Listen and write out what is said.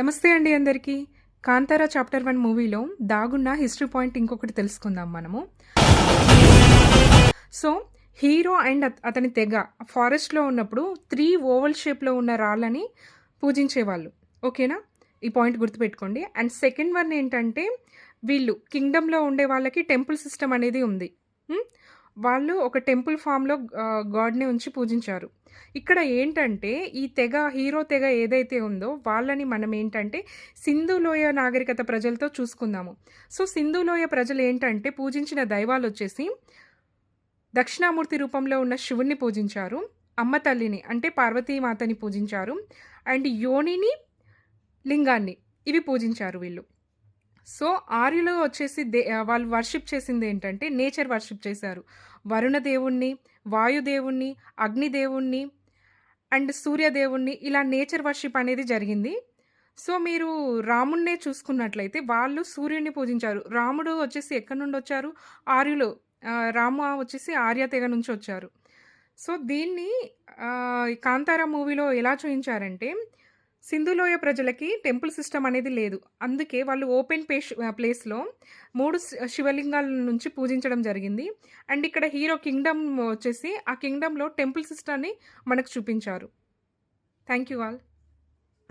నమస్తే అండి అందరికీ. కాంతారా చాప్టర్ వన్ మూవీలో దాగున్న హిస్టరీ పాయింట్ ఇంకొకటి తెలుసుకుందాం మనము. సో హీరో అండ్ అతని తెగ ఫారెస్ట్లో ఉన్నప్పుడు త్రీ ఓవల్ షేప్లో ఉన్న రాళ్ళని పూజించేవాళ్ళు. ఓకేనా? ఈ పాయింట్ గుర్తుపెట్టుకోండి. అండ్ సెకండ్ వన్ ఏంటంటే వీళ్ళు కింగ్డమ్లో ఉండే వాళ్ళకి టెంపుల్ సిస్టమ్ అనేది ఉంది. వాళ్ళు ఒక టెంపుల్ ఫామ్లో గాడ్ని ఉంచి పూజించారు. ఇక్కడ ఏంటంటే ఈ తెగ హీరో తెగ ఏదైతే ఉందో వాళ్ళని మనం ఏంటంటే సింధులోయ నాగరికత ప్రజలతో చూసుకుందాము. సో సింధులోయ ప్రజలు ఏంటంటే పూజించిన దైవాలు వచ్చేసి దక్షిణామూర్తి రూపంలో ఉన్న శివుణ్ణి పూజించారు అమ్మ తల్లిని అంటే పార్వతీమాతని పూజించారు అండ్ యోనిని లింగాన్ని ఇవి పూజించారు వీళ్ళు. సో ఆర్యులు వచ్చేసి దే వాళ్ళు వర్షిప్ చేసింది ఏంటంటే నేచర్ వర్షిప్ చేశారు. వరుణ దేవుణ్ణి వాయుదేవుణ్ణి అగ్నిదేవుణ్ణి అండ్ సూర్యదేవుణ్ణి ఇలా నేచర్ వర్షిప్ అనేది జరిగింది. సో మీరు రాముణ్ణే చూసుకున్నట్లయితే వాళ్ళు సూర్యుడిని పూజించారు. రాముడు వచ్చేసి ఎక్కడి నుండి వచ్చారు? ఆర్యులు రాము వచ్చేసి ఆర్య తెగ నుంచి వచ్చారు. సో దీన్ని కాంతారా మూవీలో ఎలా చూపించారంటే సింధులోయ ప్రజలకి టెంపుల్ సిస్టమ్ అనేది లేదు. అందుకే వాళ్ళు ఓపెన్ పేష్ ప్లేస్లో మూడు శివలింగాల నుంచి పూజించడం జరిగింది. అండ్ ఇక్కడ హీరో కింగ్డమ్ వచ్చేసి ఆ కింగ్డమ్లో టెంపుల్ సిస్టమ్ని మనకు చూపించారు. Thank you all.